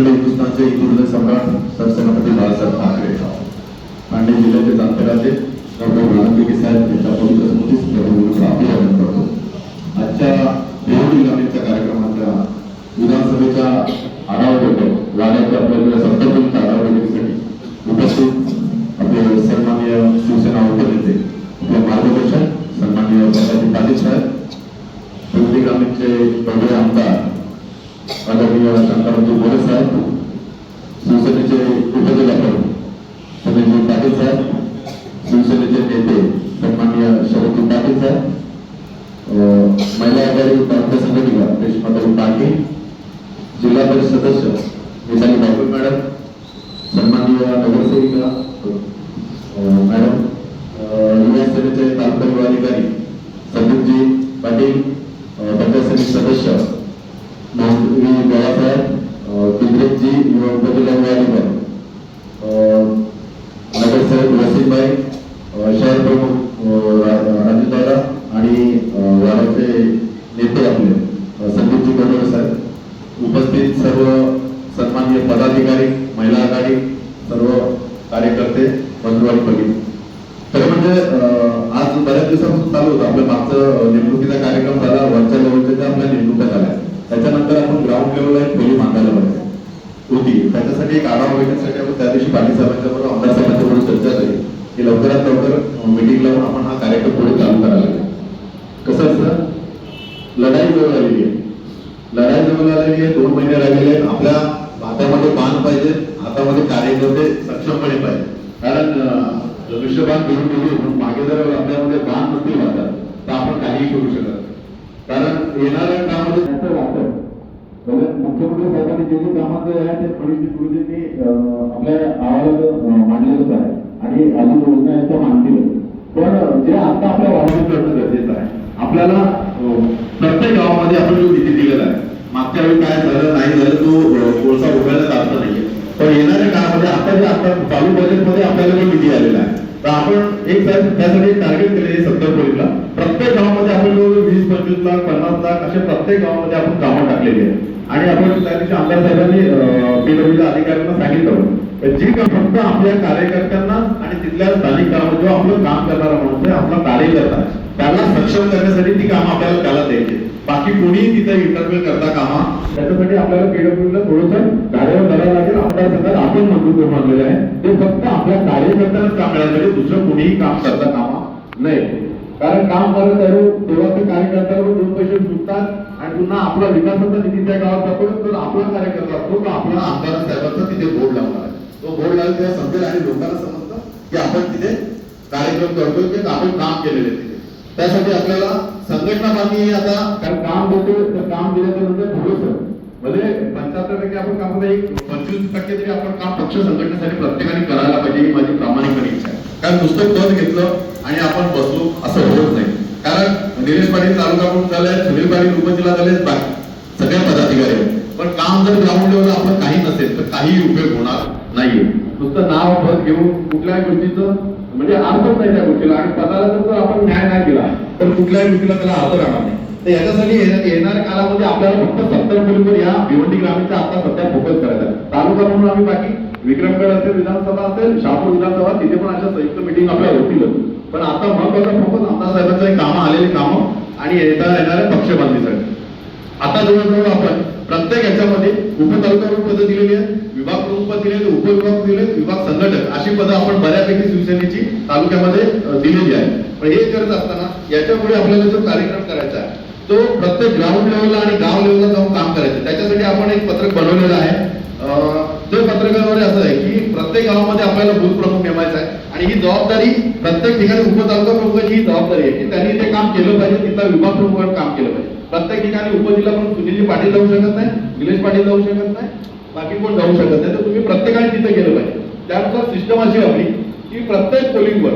अखंड हिंदुस्थानचे हिंदू सम्राट सरसेनापती बाळासाहेब ठाकरे ठाणे जिल्ह्याचे जाणते डॉक्टर बाळांबिके साहेब यांच्या पवित्र स्मृतीस अभिवादन करतो. आजच्या देवडी गाण्याच्या कार्यक्रमाच्या विधानसभेच्या आढावा बैठक गाण्याच्या आपल्याला सत्तावन्न आढावा बैठकीसाठी उपस्थित आपले सन्माननीय शिवसेना उपनेते आपले मार्गदर्शक सन्माननीय प्रकाश पाटील साहेब देवडी ग्रामीणचे भव्य आमदार आदरणीय शांतारामजी मोरे साहेब शिवसेनेचे उपजिल्हाप्रमुख समीरजी पाटील साहेब शिवसेनेचे नेते सन्माननीय शरदजी पाटील साहेब महिला आघाडी प्रांत संघटिका रेश्माताई पाटील जिल्हा परिषद सदस्य मिताली बापू मॅडम सन्माननीय नगरसेविका मॅडम युवा सेनेचे तालुका अधिकारी संदीपजी पाटील पंचायत समिती सदस्य नगरसेवक शहर प्रमुख अ, रा- राजूदादा आणि वाड्याचे नेते आपले संदीपजी गडोरे साहेब. उपस्थित सर्व सन्माननीय पदाधिकारी महिला आघाडी सर्व कार्यकर्ते बंधुवाडी भगिनी. खरं म्हणजे आज बऱ्याच दिवसापासून चालू होतं. आपल्या मागचं अं, नेमणुकीचा कार्यक्रम झाला वरच्या लेवलच्या त्या आपल्या नेमणुका झाल्या. त्याच्यानंतर आपण ग्राउंड लेवलला एक खोली बांधायला पाहिजे होती. त्याच्यासाठी एक आढावा घेण्यासाठी आपण त्या दिवशी पाटील साहेबांच्या बरोबर आमदार साहेबांच्या बरोबर चर्चा झाली. की लवकरात लवकर मीटिंग लावून आपण हा कार्यक्रम पुढे चालू करायला लागेल. कसं असतं? लढाई जवळ आलेली आहे. लढाई जवळ आलेली आहे दोन महिने राहिलेले आहेत. आपल्या हातामध्ये बाण पाहिजे हातामध्ये कार्यकर्ते सक्षमपणे पाहिजे. कारण अं, धनुष्यबाण घेऊन गेली म्हणून मागे जर आपल्यामध्ये बाण नसतील वाटत तर आपण काहीही करू शकत कारण येणाऱ्या कामामध्ये त्याचं वाटत. मुख्यमंत्री साहेबांनी जे जे कामाचं आहे ते पंडित गुरुजींनी आपल्या गावाला मांडलेलंच आहे. आणि अजून योजना आहेत त्या पण जे आता आपल्या वाहन करणं गरजेचं आहे. आपल्याला प्रत्येक गावामध्ये आपण जो निधी दिलेला आहे. मागच्या वेळी काय झालं नाही झालं तो कोळसा उघडण्याचा जात नाहीये. पण येणाऱ्या काळामध्ये आता जे आता चालू बजेटमध्ये आपल्याला जो निधी आलेला आहे तर आपण एक त्यासाठी टार्गेट केले सत्तर कोटीला. प्रत्येक गावामध्ये आपण जो वीस पंचवीस लाख पन्नास लाख असे प्रत्येक गावामध्ये आपण कामं टाकलेली आहे आणि आपण त्या दिवशी आमदार साहेबांनी पीडब्ल्यूच्या अधिकाऱ्यांना सांगितलं जी का फक्त आपल्या कार्यकर्त्यांना आणि तिथल्या स्थानिक गावात जो आपलं काम करणारा माणूस आहे आपला कार्यकर्ता त्याला सक्षम करण्यासाठी ती काम आपल्याला त्याला द्यायची बाकी कोणीही तिथे इंटरव्ह्यू करता कामा त्याच्यासाठी आपल्याला पीडब्ल्यूला थोडंसं कार्यावर करायला लागेल. आपल्या संघात आपण मंजूर करून आणलेलं आहे. ते फक्त आपल्या कार्यकर्त्यांनाच काम मिळालं दुसरं कोणीही काम करता कामा नाही कारण काम करत आहे तेव्हा ते कार्यकर्त्यावर दोन पैसे सुटतात आणि पुन्हा आपला विकासाचा निधी त्या गावात जातो तर आपला कार्यकर्ता असतो तो आपला आमदार साहेबांचा तिथे बोर्ड लावणार आहे. तो बोर्ड लावला तेव्हा समजेल आणि लोकांना समजतं की आपण तिथे कार्यक्रम करतोय की आपण काम केलेले तिथे. त्यासाठी आपल्याला संघटना बांधणी आता. कारण काम देतो तर काम दिल्याच्या नंतर थोडंसं म्हणजे पंच्याहत्तर टक्के आपण काम एक पंचवीस टक्के तरी आपण काम पक्ष संघटनेसाठी प्रत्येकाने करायला पाहिजे ही माझी प्रामाणिकपणे इच्छा आहे. कारण नुसतं पद घेतलं आणि आपण बसलो असं होत नाही. कारण निलेश पाटील तालुका प्रमुख झाले सुनील पाटील उपजिल्हा झाले सगळ्या पदाधिकारी पण काम जर ग्राउंड लेवलला आपण काही नसेल तर काही उपयोग होणार नाहीये. नुसतं नाव पद घेऊन कुठल्याही गोष्टीचं म्हणजे अर्थच नाही त्या गोष्टीला. आणि पदाला जर आपण न्याय नाही दिला. तर कुठल्याही गोष्टीला त्याला अर्थ राहणार नाही. तर याच्यासाठी येणाऱ्या काळामध्ये आपल्याला फक्त सत्तर कोटीवर या भिवंडी ग्रामीणचा आता सध्या फोकस करायचा तालुका म्हणून आम्ही बाकी विक्रमगड असेल विधानसभा असेल शहापूर विधानसभा तिथे पण अशा संयुक्त मिटिंग आपल्या होतीलच पण आता महत्त्वाचा फोकस आमदार साहेबांचं कामं आलेली कामं आणि येता येणाऱ्या पक्षबांधीसाठी आता जवळजवळ आपण प्रत्येक याच्यामध्ये उपतालुका प्रमुख पदं दिलेली आहेत विभाग प्रमुख पद दिले उपविभाग दिले विभाग संघटक अशी पदं आपण बऱ्यापैकी शिवसेनेची तालुक्यामध्ये दिलेली आहे पण हे करत असताना याच्यापुढे आपल्याला जो कार्यक्रम करायचा आहे तो प्रत्येक ग्राउंड लेवलला आणि गाव लेवलला जाऊन काम करायचं त्याच्यासाठी आपण एक पत्रक बनवलेलं आहे. ते पत्रकामध्ये असं आहे की प्रत्येक गावामध्ये आपल्याला बूथ प्रमुख नेमायचा आहे. आणि ही जबाबदारी प्रत्येक ठिकाणी उपतालुका प्रमुखाची ही जबाबदारी आहे की त्यांनी ते काम केलं पाहिजे तिथला विभाग प्रमुखांनी काम केलं पाहिजे. प्रत्येक ठिकाणी उपजिल्हा पण सुनीलजी पाटील जाऊ शकत नाही निलेश पाटील जाऊ शकत नाही बाकी कोण जाऊ शकत नाही. तर तुम्ही प्रत्येकाने तिथे गेलं पाहिजे. त्यानुसार सिस्टम अशी हवी की प्रत्येक पोलिंगवर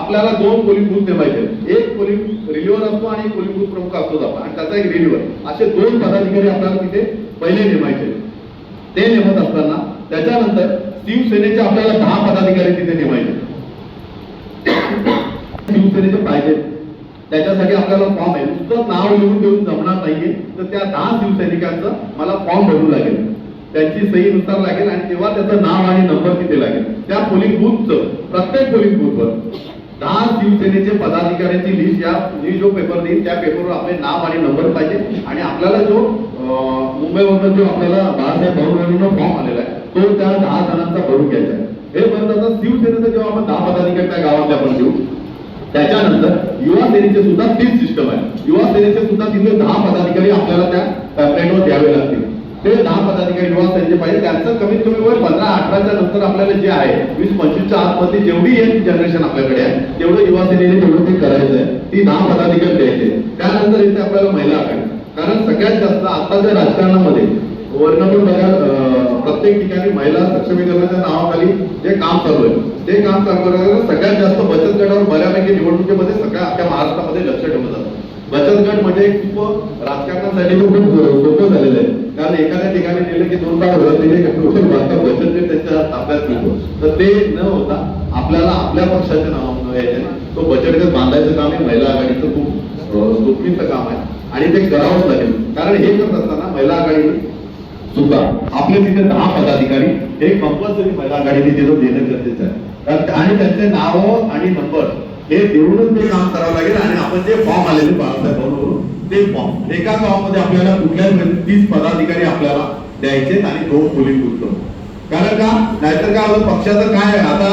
आपल्याला दोन पोलिंग बूथ नेमायचे एक पोलिंग रिलीवर असतो आणि एक पोलिंग बूथ प्रमुख असतो आपण. आणि त्याचा एक रिलीवर असे दोन पदाधिकारी आपल्याला तिथे पहिले नेमायचे ते नेमत असताना त्याच्यानंतर शिवसेनेचे आपल्याला दहा पदाधिकारी तिथे नेमायचे शिवसेनेचे पाहिजे. त्याच्यासाठी आपल्याला फॉर्म आहे. नुसतं नाव लिहून देऊन जमणार नाहीये. तर त्या दहा शिवसैनिकांचं मला फॉर्म भरून लागेल. त्यांची सहीनुसार लागेल आणि तेव्हा त्याचं नाव आणि नंबर तिथे लागेल. त्या पोलिंग बुथचं प्रत्येक पोलिंग बुथवर दहा शिवसेनेचे पदाधिकाऱ्यांची लिस्ट या मी जो पेपर देईल त्या पेपरवर आपले नाव आणि नंबर पाहिजे. आणि आपल्याला जो मुंबईवरनं जो आपल्याला बाळासाहेब भाऊंवरून फॉर्म आलेला आहे. तो त्या दहा जणांचा भरून घ्यायचा आहे. हे परत आता शिवसेनेचं जेव्हा आपण दहा पदाधिकारी त्या गावातले आपण देऊ त्याच्यानंतर युवा सेनेचे सुद्धा तीच सिस्टम आहे युवा सेनेचे सुद्धा तिथे दहा पदाधिकारी आपल्याला त्या पॅम्पलेटवर द्यावे लागतील. ते दहा पदाधिकारी युवा सेनेचे पाहिजे. त्यांचं कमीत कमी वय पंधरा अठराच्या नंतर आपल्याला जे आहे वीस पंचवीसच्या आतमध्ये जेवढी यंग जनरेशन आपल्याकडे आहे तेवढं युवा सेनेने तेवढं ते करायचं आहे ती दहा पदाधिकारी द्यायचे. त्यानंतर इथे आपल्याला महिला आघाडी. कारण सगळ्यात जास्त आताच्या राजकारणामध्ये वर्ण पण बघा प्रत्येक ठिकाणी महिला सक्षमीकरणाच्या नावाखाली जे काम चालू आहे ते काम चालू सगळ्यात जास्त बचत गटावर बऱ्यापैकी निवडणुकीमध्ये सगळ्या अख्ख्या महाराष्ट्रामध्ये लक्ष ठेवलं जातं. बचत गट म्हणजे खूप राजकारणासाठी खूप सोपं झालेलं आहे. कारण एखाद्या ठिकाणी गेलं की दोन तास बचत गट त्यांच्या ताब्यात मिळतो तर ते न होता आपल्याला आपल्या पक्षाच्या नावामुळे यायचे तो बचत गट बांधायचं काम हे महिला आघाडीचं खूप अं, सोपीचं काम आहे. आणि ते करावंच लागेल. कारण हे करत असताना महिला आघाडीने सुद्धा आपले तिथे दहा पदाधिकारी हे कंपल्सरी महिला आघाडीने तिथं देणं गरजेचं आहे. कारण आणि त्यांचे नाव आणि नंबर हे देऊनच ते काम करावं लागेल आणि आपण जे फॉर्म आलेले बाळासाहेब भाऊंवरून ते फॉर्म एका गावामध्ये आपल्याला कुठल्याही म्हणजे तीस पदाधिकारी आपल्याला द्यायचे आणि दोन पोलिंग बूथ कारण का? नाहीतर काय होतं? पक्षाचं काय आता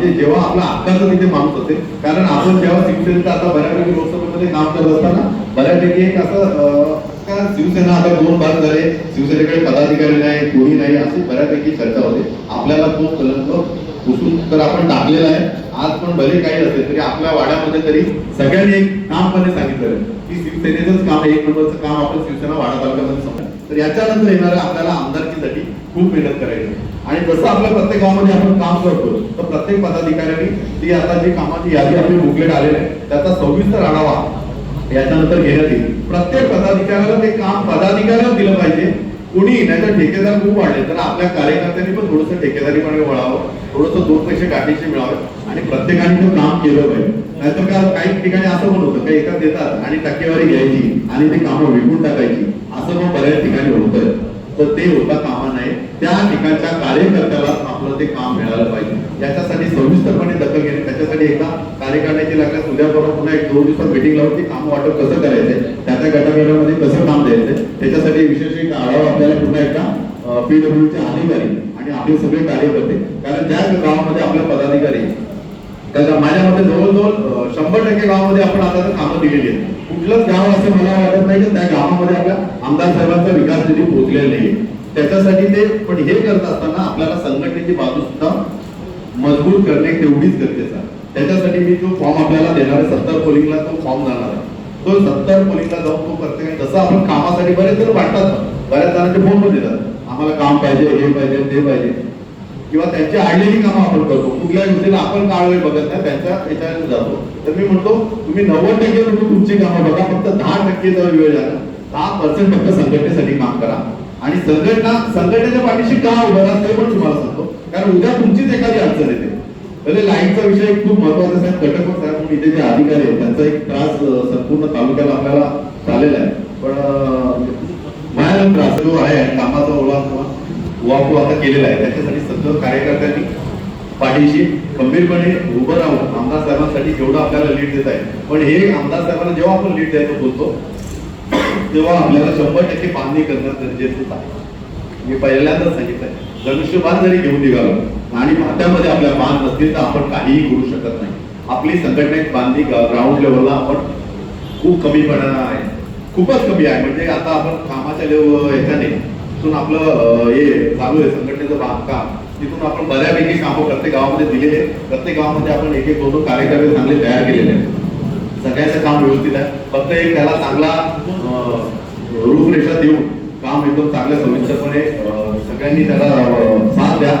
म्हणजे जेव्हा आपला हक्काचं तिथे माणूस असेल कारण आपण जेव्हा शिवसेनेचं आता बऱ्यापैकी लोकसभेमध्ये काम करत असताना बऱ्यापैकी एक असं शिवसेना आता दोन भाग झाले. शिवसेनेकडे पदाधिकारी नाही कोणी नाही अशी बऱ्यापैकी चर्चा होते. आपल्याला तो कलंक पुसून तर आपण टाकलेला आहे. आज पण भले काही असेल तरी आपल्या वाड्यामध्ये तरी सगळ्यांनी एक कामपणे सांगितलं की शिवसेनेचंच काम आहे, एक नंबरचं काम आपण शिवसेना वाडा तालुक्यामध्ये समजा तर याच्यानंतर येणाऱ्या आपल्याला आमदारकीसाठी खूप मेहनत करायची आहे. आणि जसं आपल्या प्रत्येक गावामध्ये आपण काम करतो तर प्रत्येक पदाधिकाऱ्यांनी ती आता जी कामाची यादी आपली बुकलेट आलेली आहे त्याचा सविस्तर आढावा याच्यानंतर घेण्यात येईल. प्रत्येक पदाधिकाऱ्याला ते काम पदाधिकाऱ्याला दिलं पाहिजे. कुणी नाहीतर ठेकेदार खूप वाढले तर आपल्या कार्यकर्त्यांनी पण थोडंसं ठेकेदारीपणे वळावं थोडंसं दोन पैसे गाठीचे मिळावे आणि प्रत्येकाने ते काम केलं पाहिजे. नाहीतर का काही ठिकाणी असं पण होतं काही एका देतात आणि टक्केवारी घ्यायची आणि ती कामं विकून टाकायची. असं पण बऱ्याच ठिकाणी होत तर ते होता काम त्या ठिकाणच्या कार्यकर्त्याला आपलं ते काम मिळालं पाहिजे. याच्यासाठी सविस्तरपणे दखल घेणे त्याच्यासाठी एकदा कार्यकारिणीची लागल्यास उद्या परवा पुन्हा एक दोन दिवसात मिटिंग लावून ते काम वाटप कसं करायचंय त्या त्या गटागटामध्ये कसं काम द्यायचंय त्याच्यासाठी विशेष एक आढावा आपल्याला पुन्हा एकदा पीडब्ल्यूचे अधिकारी आणि आपले सगळे कार्यकर्ते कारण ज्या गावामध्ये आपले पदाधिकारी त्याच्या माझ्या मते जवळजवळ शंभर टक्के गावामध्ये आपण आता कामं दिलेली आहेत. कुठलंच गाव असं मला वाटत नाही की त्या गावामध्ये आपल्या आमदार साहेबांचा विकास निधी पोहोचलेला नाहीये. त्याच्यासाठी ते पण हे करत असताना आपल्याला संघटनेची बाजू सुद्धा मजबूत करणे तेवढीच गरजेचं आहे. त्याच्यासाठी मी जो फॉर्म आपल्याला देणार आहे. सत्तर पोलिंगला तो फॉर्म जाणार आहे. तो सत्तर पोलिंगला जाऊन तो प्रत्येक जसं आपण कामासाठी बरेच जण वाटतात बऱ्याच जणांचे फोन पण देतात आम्हाला काम पाहिजे हे पाहिजे ते पाहिजे. किंवा त्यांची आडलेली कामं आपण करतो. कुठल्या गोष्टीला आपण काळ वेळ बघत नाही त्यांच्या याच्यावर जातो. तर मी म्हणतो तुम्ही नव्वद टक्के तुमची कामं बघा. फक्त दहा टक्के जर वेळ झाला दहा पर्सेंट फक्त संघटनेसाठी काम करा. आणि संघटना संघटनेच्या पाठीशी का उभं राहत ते पण तुम्हाला सांगतो. कारण उद्या तुमचीच एखादी अडचण येते. म्हणजे लाईनचा विषय खूप महत्त्वाचा साहेब कटक साहेब म्हणून इथे जे अधिकारी आहेत त्यांचा एक त्रास संपूर्ण तालुक्याला आपल्याला झालेला आहे. पण अं, भयानक त्रास जो आहे कामाचा ओलावा वापू आता केलेला आहे. त्याच्यासाठी सगळं कार्यकर्त्यांनी पाठीशी खंबीरपणे उभं राहून आमदार साहेबांसाठी जेवढं आपल्याला लीड देत आहे. पण हे आमदार साहेबांना जेव्हा आपण लीड द्यायचं बोलतो तेव्हा आपल्याला शंभर टक्के बांधणी करणं गरजेचंच आहे. मी पहिल्यांदाच सांगितलंय धनुष्यबाण जरी घेऊन निघालो आणि हातामध्ये आपल्या बाण नसतील तर आपण काहीही करू शकत नाही. आपली संघटनेत बांधणी ग्राउंड लेवलला आपण खूप कमीपणा आहे. खूपच कमी आहे. म्हणजे आता आपण कामाच्या लेवल ह्याच्याने तिथून आपलं हे चालू आहे संघटनेचं बांधकाम. तिथून आपण बऱ्यापैकी कामं प्रत्येक गावामध्ये दिलेले प्रत्येक गावामध्ये आपण एक एक दोन दोन कार्यकर्ते चांगले तयार केलेले आहेत. सगळ्याचं काम व्यवस्थित आहे. फक्त एक त्याला चांगला रूपरेषा देऊन काम एकदम चांगल्या सविस्तरपणे सगळ्यांनी त्याला साथ द्या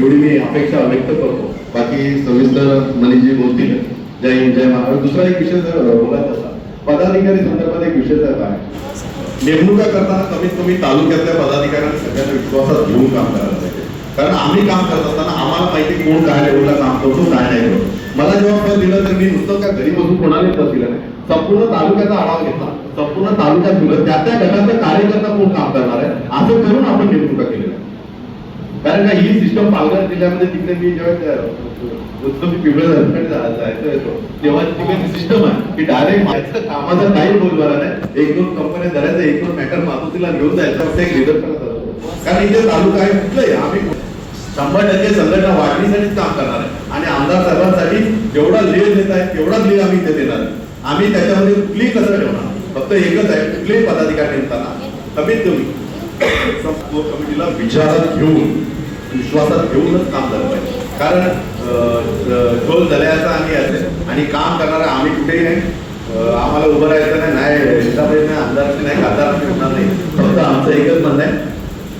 एवढी मी अपेक्षा व्यक्त करतो. बाकी सविस्तर मनीषजी बोलतील. जय हिंद जय महाराज दुसरा एक विषय जर बोलायचा असा पदाधिकारी संदर्भात एक विषय जर आहे. नेमणुका करताना कमीत कमी तालुक्यातल्या पदाधिकाऱ्यांना सगळ्यांना विश्वासात घेऊन काम करायला पाहिजे. कारण आम्ही काम करत असताना आम्हाला माहिती कोण काय लेवलला काम करतो काय नाही करतो. मला जेव्हा पद दिलं तर मी नुसतं काय घरी बसून कोणालाच पद दिलं नाही. संपूर्ण तालुक्याचा आढावा घेतला. संपूर्ण तालुक्यात दिलं. त्या त्या गटाचा कार्यकर्ता कोण काम करणार आहे? असं करून आपण नेमणुका केलेल्या कारण का ही सिस्टम पालघर जिल्ह्यामध्ये तिकडे मी जेव्हा त्या- उत्तम जायचं जायचं येतो तेव्हा तिकडे सिस्टम आहे की डायरेक्ट कामाचा काही बोल नाही. एक दोन कंपन्या धरायचं एक दोन मॅटर मातुतीला घेऊन जायचं एक लिडर करत असतो. कारण इथे तालुका आहे कुठलंही आम्ही शंभर टक्के संघटना वाढणीसाठीच काम करणार आहे. आणि आमदार साहेबांसाठी जेवढा लेह देत आहे तेवढाच लेह आम्ही इथे देणार आम्ही त्याच्यामध्ये कुठलीही कसं ठेवणार फक्त एकच आहे कुठलेही पदाधिकारी नेमताना कमीत कमी. कमिटीला विचारात घेऊन विश्वासात घेऊनच काम झालं पाहिजे. कारण ढोल दल्याचा आम्ही असेल आणि काम करणारा आम्ही कुठेही नाही. आम्हाला उभं राहायचं नाही नाही नेतापदी नाही आमदारची नाही खासदारची होणार नाही. फक्त आमचं एकच म्हणणं आहे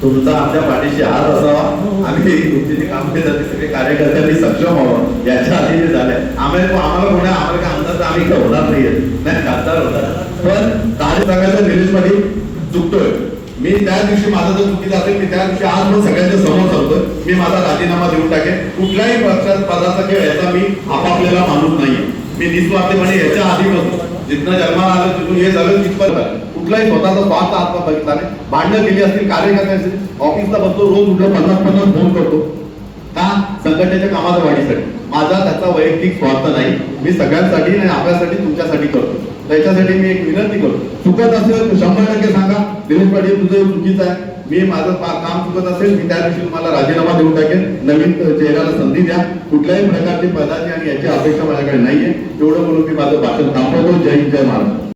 तुमचा आमच्या पाठीशी हात असावा. आम्ही तुमचे जे काम केलं जाते सगळे कार्यकर्त्यांनी सक्षम व्हावं. याच्या आधी जे झालंय. आम्ही आम्हाला कोणा आम्हाला काय आमदार तर आम्ही काय होणार नाहीये. नाही खासदार होणार. पण कार्य सांगायचं निलेश पाटील चुकतोय मी त्या दिवशी माझा जर चुकीचा असेल मी त्या दिवशी आज पण सगळ्यांच्या समोर सांगतोय. मी माझा राजीनामा देऊन टाकेन. कुठल्याही पक्षात पदाचा खेळ याचा मी आपापल्याला मानून नाहीये. मी निस्वार्थीपणे याच्या आधीपासून जिथनं जन्माला आलं तिथून हे झालं तिथपर्यंत कुठलाही स्वतःचा स्वार्थ आत्मा बघितला भांडणं केली असतील कार्यकर्त्यांचे ऑफिसला बसतो रोज उठलं पन्नास पन्नास फोन करतो. का? संघटनेच्या कामाच्या वाढीसाठी. माझा त्याचा वैयक्तिक स्वार्थ नाही. मी सगळ्यांसाठी आणि आपल्यासाठी तुमच्यासाठी करतो. त्याच्यासाठी मी एक विनंती करतो. चुकत असेल शंभर टक्के सांगा. दिनेश पाटील तुझं चुकीचं आहे. मी माझं काम चुकत असेल मी त्या दिवशी तुम्हाला राजीनामा देऊन टाकेन. नवीन चेहऱ्याला संधी द्या. कुठल्याही प्रकारची पदाची आणि याची अपेक्षा माझ्याकडे नाहीये. एवढं बोलून मी माझं भाषण थांबवतो. जय हिंद, जय महाराष्ट्र.